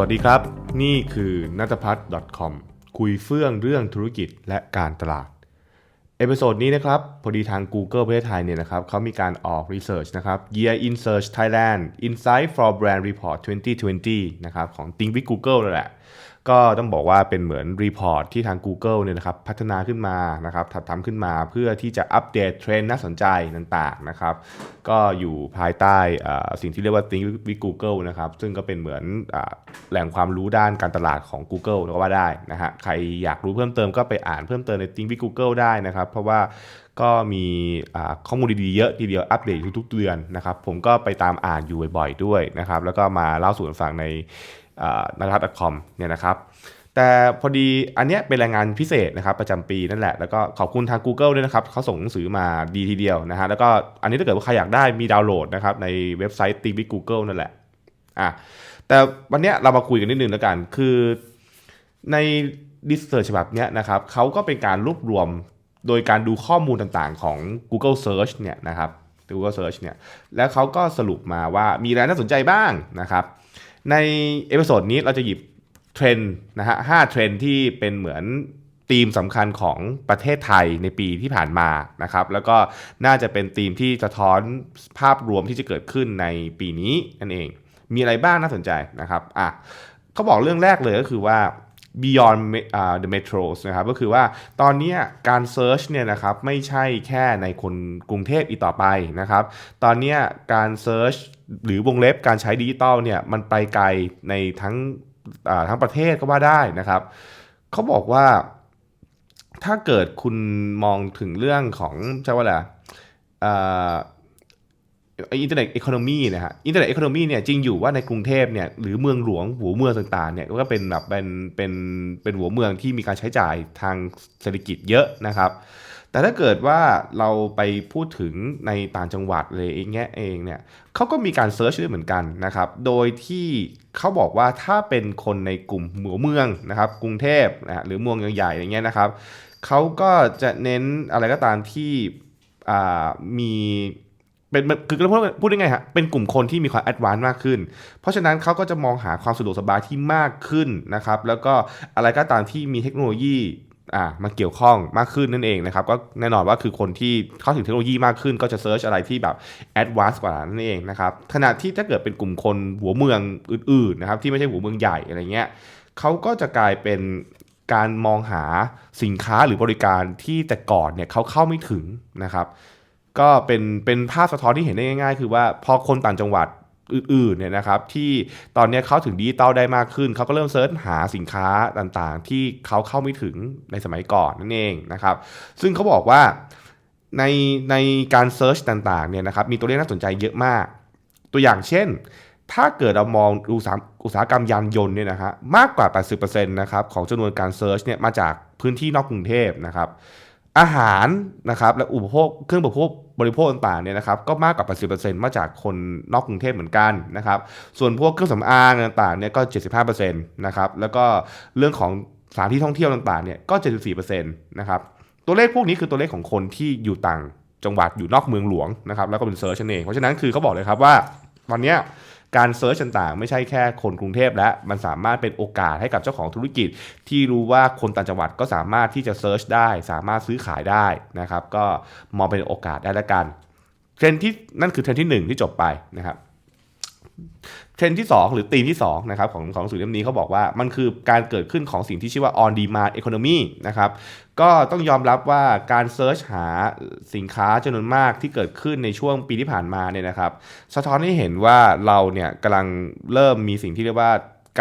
วัสดีครับ นี่คือนัทพัฒน์ .com คุยเฟื่องเรื่องธุรกิจและการตลาด เอพิโซดนี้นะครับ พอดีทาง Google ประเทศไทยเนี่ยนะครับเขามีการออกรีเสิร์ชนะครับ Year in Search Thailand Insight for Brand Report 2020 นะครับของ Think with Google นั่นแหละก็ต้องบอกว่าเป็นเหมือนรีพอร์ตที่ทาง Google เนี่ยนะครับพัฒนาขึ้นมานะครับทำขึ้นมาเพื่อที่จะอัปเดตเทรนด์น่าสนใจต่างๆนะครับก็อยู่ภายใต้สิ่งที่เรียกว่า Think with Google นะครับซึ่งก็เป็นเหมือนอแหล่งความรู้ด้านการตลาดของ Google ก็ว่าได้นะฮะใครอยากรู้เพิ่มเติมก็ไปอ่านเพิ่มเติมใน Think with Google ได้นะครับ เพราะว่าก็มีข้อมูลดีๆเยอะทีเดียวอัปเดตทุกๆเดือนนะครับผมก็ไปตามอ่านอยู่บ่อยๆด้วยนะครับแล้วก็มาเล่าสู่กันฟังใน นักรัฐ .com เนี่ยนะครับแต่พอดีอันเนี้ยเป็นรายงานพิเศษนะครับประจำปีนั่นแหละ แล้วก็ขอบคุณทาง Google ด้วยนะครับเขาส่งหนังสือมาดีทีเดียวนะฮะแล้วก็อันนี้ถ้าเกิดว่าใครอยากได้มีดาวน์โหลดนะครับในเว็บไซต์ t h i n k w i t Google นั่นแหละอะแต่วันเนี้ยเรามาคุยกันนิดนึงแล้วกัน คือในดิสเซอร์ฉบับเนี้ยนะครับเขาก็เป็นการรวบรวมโดยการดูข้อมูลต่างๆของ Google Search เนี่ยนะครับ Google Search เนี่ยแล้วเขาก็สรุปมาว่ามีอะไรน่าสนใจบ้างนะครับ ในเอพิโซดนี้เราจะหยิบเทรนด์นะฮะห้าเทรนด์ที่เป็นเหมือนธีมสำคัญของประเทศไทยในปีที่ผ่านมานะครับ แล้วก็น่าจะเป็นธีมที่สะท้อนภาพรวมที่จะเกิดขึ้นในปีนี้นั่นเอง มีอะไรบ้างน่าสนใจนะครับอะเขาบอกเรื่องแรกเลยก็คือว่า beyond uh, the metros นะครับก็คือว่าตอนนี้การ search เนี่ยนะครับไม่ใช่แค่ในคนกรุงเทพอีกต่อไปนะครับ ตอนนี้การ search หรือวงเล็บการใช้ดิจิตอลเนี่ยมันไปไกลในทั้งทั้งประเทศก็ว่าได้นะครับเขาบอกว่าถ้าเกิดคุณมองถึงเรื่องของใช่ว่าอะไร อินเทอร์เน็ตอีโคโนมีนะฮะอินเทอร์เน็ตอีโคโนมีเนี่ยจริงอยู่ว่าในกรุงเทพเนี่ยหรือเมืองหลวงหัวเมืองต่างๆเนี่ยก็เป็นแบบเป็นเป็นเป็นหัวเมืองที่มีการใช้จ่ายทางเศรษฐกิจเยอะนะครับ แต่ถ้าเกิดว่าเราไปพูดถึงในต่างจังหวัดเลยเองเองเนี่ยเขาก็มีการเซิร์ชด้วยเหมือนกันนะครับ โดยที่เขาบอกว่าถ้าเป็นคนในกลุ่มหัวเมืองนะครับ กรุงเทพนะหรือเมืองใหญ่ๆอย่างเงี้ยนะครับเขาก็จะเน้นอะไรก็ตามที่มี เป็นคือพูดพูดได้ไงฮะเป็นกลุ่มคนที่มีความแอดวานซ์มากขึ้น เพราะฉะนั้นเขาก็จะมองหาความสะดวกสบายที่มากขึ้นนะครับ แล้วก็อะไรก็ตามที่มีเทคโนโลยีอ่ามาเกี่ยวข้องมากขึ้นนั่นเองนะครับ ก็แน่นอนว่าคือคนที่เข้าถึงเทคโนโลยีมากขึ้น ก็จะเซิร์ชอะไรที่แบบแอดวานซ์กว่านั่นเองนะครับขณะที่ถ้าเกิดเป็นกลุ่มคนหัวเมืองอื่นๆนะครับที่ไม่ใช่หัวเมืองใหญ่อะไรเงี้ยเขาก็จะกลายเป็นการมองหาสินค้าหรือบริการที่แต่ก่อนเนี่ยเขาเข้าไม่ถึงนะครับ ก็เป็นเป็นภาพสะท้อนที่เห็นได้ง่าย ๆ คือว่าพอคนต่างจังหวัดอื่นๆเนี่ยนะครับที่ตอนนี้เขาถึงดิจิตอลได้มากขึ้น เขาก็เริ่มเซิร์ชหาสินค้าต่างๆ ที่เขาเข้าไม่ถึงในสมัยก่อนนั่นเองนะครับ ซึ่งเขาบอกว่าในในการเซิร์ชต่างๆเนี่ยนะครับมีตัวเลขน่าสนใจเยอะมาก ตัวอย่างเช่น ถ้าเกิดเรามองอุตสาหอุตสาหกรรมยานยนต์เนี่ยนะครมากกว่า 80%นะครับของจำนวนการเซิร์ชเนี่ยมาจากพื้นที่นอกกรุงเทพนะครับ อาหารนะครับและอุปโภคเครื่องอุปโภคบริโภคต่างๆเนี่ยนะครับก็มากกว่า 80%มาจากคนนอกกรุงเทพเหมือนกันนะครับส่วนพวกเครื่องสำอางต่างๆเนี่ยก็ 75%นะครับแล้วก็เรื่องของสถานที่ท่องเที่ยวต่างๆเนี่ยก็ 74%นะครับตัวเลขพวกนี้คือตัวเลขของคนที่อยู่ต่างจังหวัดอยู่นอกเมืองหลวงนะครับแล้วก็เป็นเซิร์ชเองเพราะฉะนั้นคือเขาบอกเลยครับว่าวันนี้ การเซิร์ชต่างๆ ไม่ใช่แค่คนกรุงเทพและมันสามารถเป็นโอกาสให้กับเจ้าของธุรกิจ ที่รู้ว่าคนต่างจังหวัดก็สามารถที่จะเซิร์ชได้ สามารถซื้อขายได้นะครับ ก็มองเป็นโอกาสได้แล้วกันเทรนที่นั่นคือเทรนที่ 1 ที่จบไปนะครับ เทรนที่ 2 หรือธีมที่2นะครับของของสื่อเล่มนี้เขาบอกว่ามันคือการเกิดขึ้นของสิ่งที่ชื่อว่า on demand economy นะครับก็ต้องยอมรับว่าการเซิร์ชหาสินค้าจำนวนมากที่เกิดขึ้นในช่วงปีที่ผ่านมาเนี่ยนะครับสะท้อนให้เห็นว่าเราเนี่ยกำลังเริ่มมีสิ่งที่เรียกว่า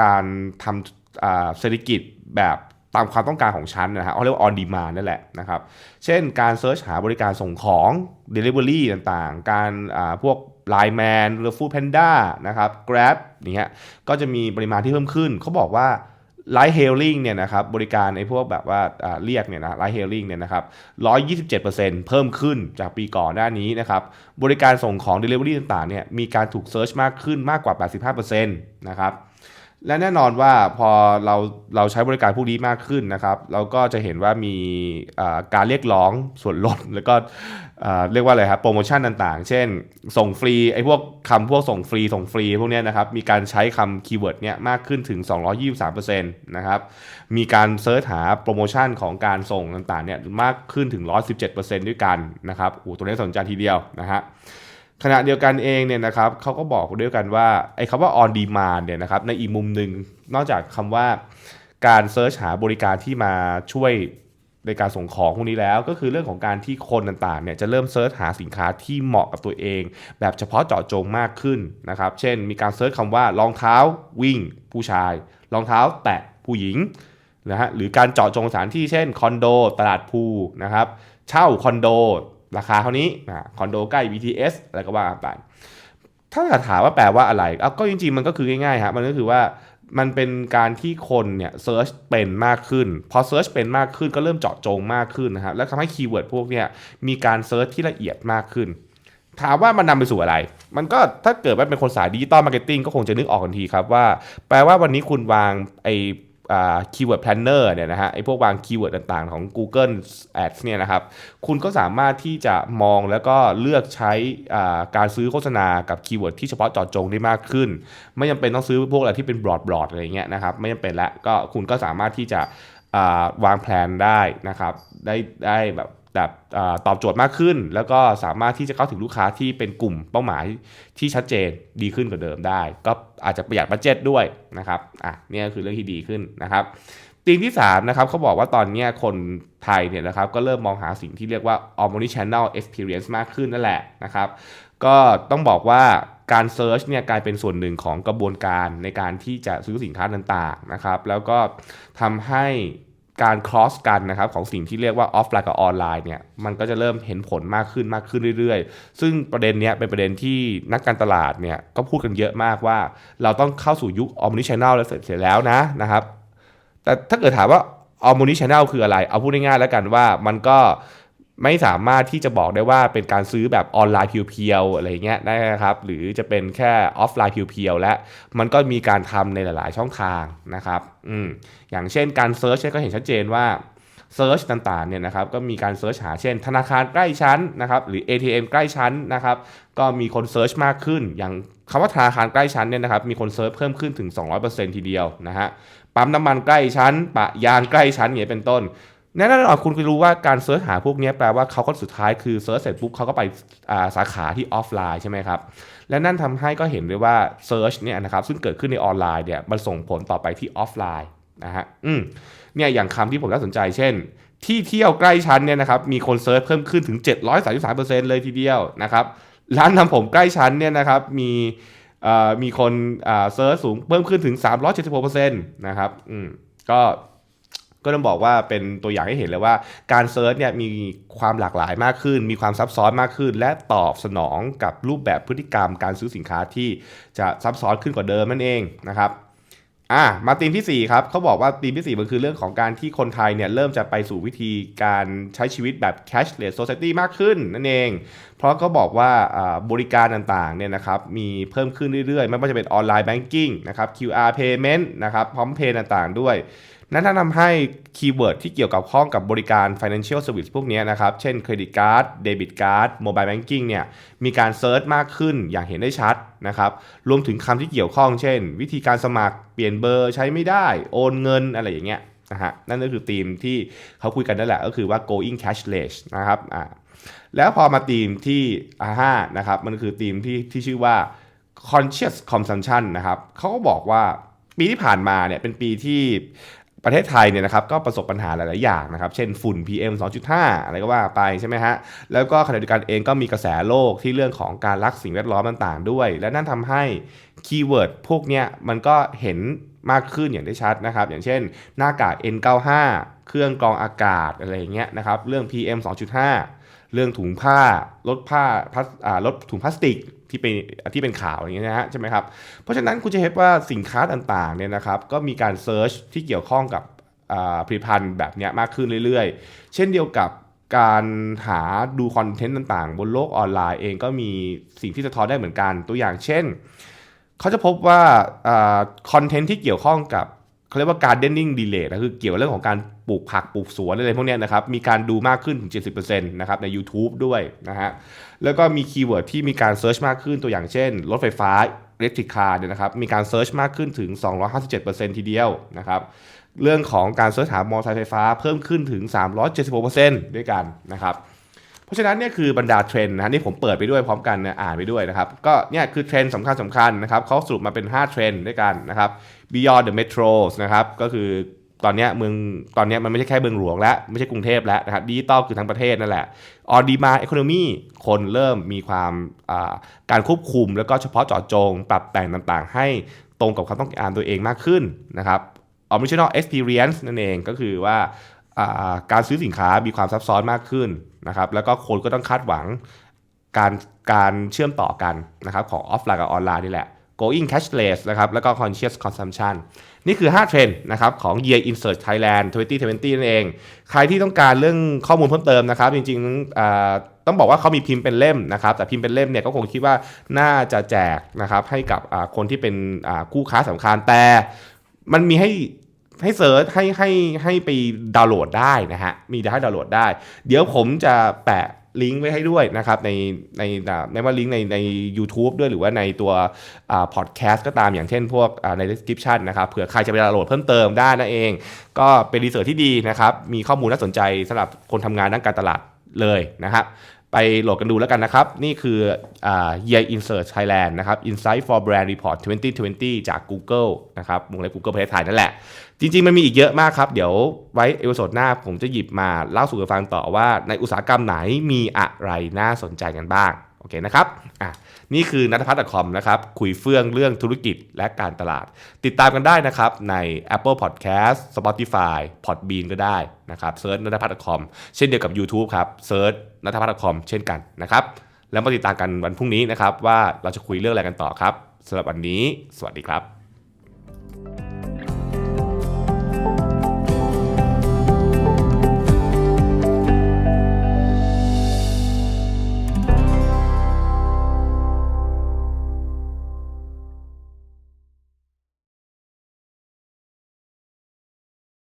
การทำเศรษฐกิจแบบตามความต้องการของชั้นนะฮะเขาเรียกว่า on demand นั่นแหละนะครับ เช่นการเซิร์ชหาบริการส่งของ delivery ต่างๆ การพวก Line Man หรือ Food Panda นะครับ Grab นี่ฮะก็จะมีปริมาณที่เพิ่มขึ้น เขาบอกว่าไลท์เฮลิ่งเนี่ยนะครับบริการไอ้พวกแบบว่าเรียกเนี่ยนะไลท์เฮลิ่งเนี่ยนะครับ127%เพิ่มขึ้นจากปีก่อนหน้านี้นะครับบริการส่งของ Delivery ต่างๆเนี่ยมีการถูกเซิร์ชมากขึ้นมากกว่า 85%นะครับ และแน่นอนว่าพอเราเราใช้บริการพวกนี้มากขึ้นนะครับ เราก็จะเห็นว่ามีการเรียกร้องส่วนลด แล้วก็เรียกว่าอะไรครับโปรโมชั่นต่างๆ เช่น ส่งฟรีไอ้พวกคำพวกส่งฟรีส่งฟรีพวกนี้นะครับ มีการใช้คำคีย์เวิร์ดเนี้ยมากขึ้นถึง 223%นะครับมีการเซิร์ชหาโปรโมชั่นของการส่งต่างๆเนี่ยมากขึ้นถึง 117%ด้วยกันนะครับโอ้ตัวนี้สนใจทีเดียวนะฮะ ขณะเดียวกันเองเนี่ยนะครับเขาก็บอกด้วยกันว่าไอ้คำว่า on demand เนี่ยนะครับในอีกมุมหนึ่งนอกจากคำว่าการเซิร์ชหาบริการที่มาช่วยในการส่งของพวกนี้แล้ว ก็คือเรื่องของการที่คนต่างๆเนี่ยจะเริ่มเซิร์ชหาสินค้าที่เหมาะกับตัวเอง แบบเฉพาะเจาะจงมากขึ้นนะครับเช่น มีการเซิร์ชคำว่ารองเท้าวิ่ง ผู้ชาย รองเท้าแตะผู้หญิงนะฮะหรือการเจาะจงสถานที่เช่นคอนโดตลาดภูนะครับเช่าคอนโด ราคาเท่านี้คอนโดใกล้ BTS อะไรก็ว่าไป ถ้าถามว่าแปลว่าอะไรเอาก็จริงๆ มันก็คือง่ายๆฮะมันก็คือว่ามันเป็นการที่คนเนี่ยเซิร์ชเป็นมากขึ้น พอเซิร์ชเป็นมากขึ้นก็เริ่มเจาะจงมากขึ้นนะครับแล้วทำให้คีย์เวิร์ดพวกเนี่ยมีการเซิร์ชที่ละเอียดมากขึ้น ถามว่ามันนำไปสู่อะไร มันก็ถ้าเกิดว่าเป็นคนสายดิจิตอลมาร์เก็ตติ้งก็คงจะนึกออกทันทีครับว่า แปลว่าวันนี้คุณวางไอ คีย์เวิร์ดแพลนเนอร์เนี่ยนะฮะไอ้พวกวางคีย์เวิร์ดต่างๆของ Google Ads เนี่ยนะครับคุณก็สามารถที่จะมองแล้วก็เลือกใช้การซื้อโฆษณากับคีย์เวิร์ดที่เฉพาะเจาะจงได้มากขึ้น ไม่จำเป็นต้องซื้อพวกอะไรที่เป็นบลอดบลอดอะไรเงี้ยนะครับไม่จำเป็นละก็คุณก็สามารถที่จะวางแผนได้นะครับได้ได้แบบ แบบตอบโจทย์มากขึ้น แล้วก็สามารถที่จะเข้าถึงลูกค้าที่เป็นกลุ่มเป้าหมายที่ชัดเจนดีขึ้นกว่าเดิมได้ ก็อาจจะประหยัดบัตเจ็ตด้วยนะครับอะนี่คือเรื่องที่ดีขึ้นนะครับตีมที่3นะครับเขาบอกว่าตอนนี้คนไทยเนี่ยนะครับก็เริ่มมองหาสิ่งที่เรียกว่า omni channel experience มากขึ้นนั่นแหละนะครับก็ต้องบอกว่าการเซิร์ชเนี่ยกลายเป็นส่วนหนึ่งของกระบวนการในการที่จะซื้อสินค้าต่างๆนะครับแล้วก็ทำให้ การ cross กันนะครับของสิ่งที่เรียกว่าออฟไลน์กับออนไลน์เนี่ยมันก็จะเริ่มเห็นผลมากขึ้นมากขึ้นเรื่อยๆ ซึ่งประเด็นเนี้ยเป็นประเด็นที่นักการตลาดเนี่ยก็พูดกันเยอะมากว่า เราต้องเข้าสู่ยุคออมนิชแนลแล้วเสร็จแล้วนะนะครับแต่ถ้าเกิดถามว่าออมนิชแนลคืออะไร เอาพูดง่ายๆแล้วกันว่ามันก็ ไม่สามารถที่จะบอกได้ว่าเป็นการซื้อแบบออนไลน์เพียวๆอะไรเงี้ยได้นะครับ หรือจะเป็นแค่ออฟไลน์เพียวๆและมันก็มีการทำในหลายๆช่องทางนะครับอืมอย่างเช่นการเซิร์ชก็เห็นชัดเจนว่าเซิร์ชต่างๆเนี่ยนะครับก็มีการเซิร์ชหาเช่น ธนาคารใกล้ชั้นนะครับหรือ ATM ใกล้ชั้นนะครับก็มีคนเซิร์ชมากขึ้น อย่างคำว่าธนาคารใกล้ชั้นเนี่ยนะครับมีคนเซิร์ชเพิ่มขึ้นถึง 200%ทีเดียวนะฮะปั๊มน้ำมันใกล้ชั้น ปะยางใกล้ชั้นอย่างเป็นต้น แน่นอนคุณก็รู้ว่าการเซิร์ชหาพวกนี้แปลว่าเขาก็สุดท้ายคือเซิร์ชเสร็จปุ๊บเขาก็ไปสาขาที่ออฟไลน์ใช่ไหมครับ และนั่นทำให้ก็เห็นเลยว่าเซิร์ชเนี่ยนะครับซึ่งเกิดขึ้นในออนไลน์เนี่ยมันส่งผลต่อไปที่ออฟไลน์นะฮะอืมเนี่ยอย่างคำที่ผมน่าสนใจเช่น ที่เที่ยวใกล้ชั้นเนี่ยนะครับมีคนเซิร์ชเพิ่มขึ้นถึง 733%เลยทีเดียวนะครับร้านทำผมใกล้ชั้นเนี่ยนะครับมีมีคนเซิร์ชสูงเพิ่มขึ้นถึง 376%นะครับอืมก็ ก็ต้องบอกว่าเป็นตัวอย่างให้เห็นเลยว่าการเซิร์ชเนี่ยมีความหลากหลายมากขึ้น มีความซับซ้อนมากขึ้น และตอบสนองกับรูปแบบพฤติกรรมการซื้อสินค้าที่จะซับซ้อนขึ้นกว่าเดิมนั่นเองนะครับอะมาธีมที่ 4 ครับเขาบอกว่าธีมที่ 4 มันคือเรื่องของการที่คนไทยเนี่ยเริ่มจะไปสู่วิธีการใช้ชีวิตแบบ cashless society มากขึ้นนั่นเอง เพราะเขาบอกว่าบริการต่างๆเนี่ยนะครับมีเพิ่มขึ้นเรื่อยๆ ไม่ว่าจะเป็นออนไลน์แบงกิ้งนะครับ QR payment นะครับพร้อมเพย์ต่างๆด้วย นั่นทำให้คีย์เวิร์ดที่เกี่ยวกับข้องกับบริการ financial service พวกนี้นะครับ เช่นเครดิตการ์ดเดบิตการ์ดโมบายแบงกิ้งเนี่ยมีการเซิร์ชมากขึ้นอย่างเห็นได้ชัดนะครับรวมถึงคำที่เกี่ยวข้อง เช่น วิธีการสมัครเปลี่ยนเบอร์ใช้ไม่ได้โอนเงินอะไรอย่างเงี้ยนะฮะนั่นก็คือธีมที่เขาคุยกันนั่นแหละก็คือว่า going cashless นะครับอ่าแล้วพอมาธีมที่ห้านะครับมันคือธีมที่ที่ชื่อว่า conscious consumption นะครับเขาก็บอกว่าปีที่ผ่านมาเนี่ยเป็นปีที่ ประเทศไทยเนี่ยนะครับก็ประสบปัญหาหลาย ๆ อย่างนะครับ เช่นฝุ่น PM 2.5 อะไรก็ว่าไปใช่ไหมฮะ แล้วก็ขณะเดียวกันเองก็มีกระแสโลกที่เรื่องของการรักสิ่งแวดล้อมต่าง ๆ ด้วย และนั่นทำให้คีย์เวิร์ดพวกเนี้ยมันก็เห็นมากขึ้นอย่างได้ชัดนะครับ อย่างเช่น หน้ากาก N95 เครื่องกรองอากาศอะไรอย่างเงี้ยนะครับ เรื่อง PM 2.5 เรื่องถุงผ้าลดผ้าลดถุงพลาสติกที่เป็นที่เป็นข่าวอย่างเงี้ยนะฮะใช่ไหมครับ เพราะฉะนั้นคุณจะเห็นว่าสินค้าต่างๆเนี่ยนะครับก็มีการเซิร์ชที่เกี่ยวข้องกับผลิตภัณฑ์แบบนี้มากขึ้นเรื่อยๆ เช่นเดียวกับการหาดูคอนเทนต์ต่างๆ บนโลกออนไลน์เองก็มีสิ่งที่สะท้อนได้เหมือนกันตัวอย่างเช่น เขาจะพบว่าคอนเทนต์ที่เกี่ยวข้องกับเขาเรียกว่า gardening delay นะคือเกี่ยวเรื่องของการ ปลูกผักปลูกสวนอะไรพวกนี้นะครับมีการดูมากขึ้นถึง 70%นะครับใน YouTube ด้วยนะฮะแล้วก็มีคีย์เวิร์ดที่มีการเซิร์ชมากขึ้นตัวอย่างเช่น รถไฟฟ้า electric car เนี่ยนะครับมีการเซิร์ชมากขึ้นถึง 257%ทีเดียวนะครับเรื่องของการเซิร์ชหามอเตอร์ไซค์ไฟฟ้าเพิ่มขึ้นถึง 376%ด้วยกันนะครับเพราะฉะนั้นเนี่ยคือบรรดาเทรนด์นะนี่ผมเปิดไปด้วยพร้อมกันนะอ่านไปด้วยนะครับ ก็เนี่ยคือเทรนด์สำคัญสำคัญนะครับเขาสรุปมาเป็น 5 เทรนด์ด้วยกันนะครับ beyond the metros นะครับก็คือ ตอนนี้เมืองตอนนี้มันไม่ใช่แค่เมืองหลวงแล้วไม่ใช่กรุงเทพแล้วนะครับดิจิตอลคือทั้งประเทศนั่นแหละ on demand economy คนเริ่มมีความการควบคุม แล้วก็เฉพาะเจาะจง ปรับแต่งต่างๆ ให้ตรงกับความต้องการตัวเองมากขึ้นนะครับ omnichannel experience นั่นเองก็คือว่าการซื้อสินค้ามีความซับซ้อนมากขึ้นนะครับแล้วก็คนก็ต้องคาดหวังการการเชื่อมต่อกันนะครับของออฟไลน์กับออนไลน์นี่แหละ going cashless นะครับ แล้วก็ conscious consumption นี่คือ 5 เทรนด์นะครับของ Year Insert Thailand 2020 นั่นเอง ใครที่ต้องการเรื่องข้อมูลเพิ่มเติมนะครับ จริงๆต้องบอกว่าเขามีพิมพ์เป็นเล่มนะครับ แต่พิมพ์เป็นเล่มเนี่ยก็คงคิดว่าน่าจะแจกนะครับให้กับคนที่เป็นคู่ค้าสำคัญ แต่มันมีให้ให้เซิร์ชให้ให้ให้ไปดาวน์โหลดได้นะฮะ มีให้ดาวน์โหลดได้ เดี๋ยวผมจะแปะ ลิงก์ไว้ให้ด้วยนะครับในในไม่ว่าลิงก์ในใน u t u b e ด้วยหรือว่าในตัวพอดแคสต์ก็ตามอย่างเช่นพวกใน description นะครับเผื่อใครจะไปดาวน์โหลดเพิ่มเติมได้นั่นเอง ก็เป็นรีเสิร์ชที่ดีนะครับ มีข้อมูลน่าสนใจสำหรับคนทำงานด้านการตลาดเลยนะครับ ไปโหลดกันดูแล้วกันนะครับ นี่คือ Year Insert Thailand นะครับ Insight for Brand Report 2020 จาก Google นะครับวงเล็บ Google ประเทศไทยนั่นแหละ จริง ๆ มันมีอีกเยอะมากครับ เดี๋ยวไว้เอพิโซดหน้าผมจะหยิบมาเล่าสู่กันฟังต่อว่าในอุตสาหกรรมไหนมีอะไรน่าสนใจกันบ้าง โอเคนะครับอะนี่คือนัทพัฒน์คอมนะครับคุยเฟื่องเรื่องธุรกิจและการตลาด ติดตามกันได้นะครับใน Apple Podcast Spotify Podbean ก็ได้นะครับเซิร์ชนัทพัฒน์คอมเช่นเดียวกับ YouTube ครับเซิร์ชนัทพัฒน์คอมเช่นกันนะครับแล้วมาติดตามกันวันพรุ่งนี้นะครับว่าเราจะคุยเรื่องอะไรกันต่อครับสำหรับวันนี้ สวัสดีครับ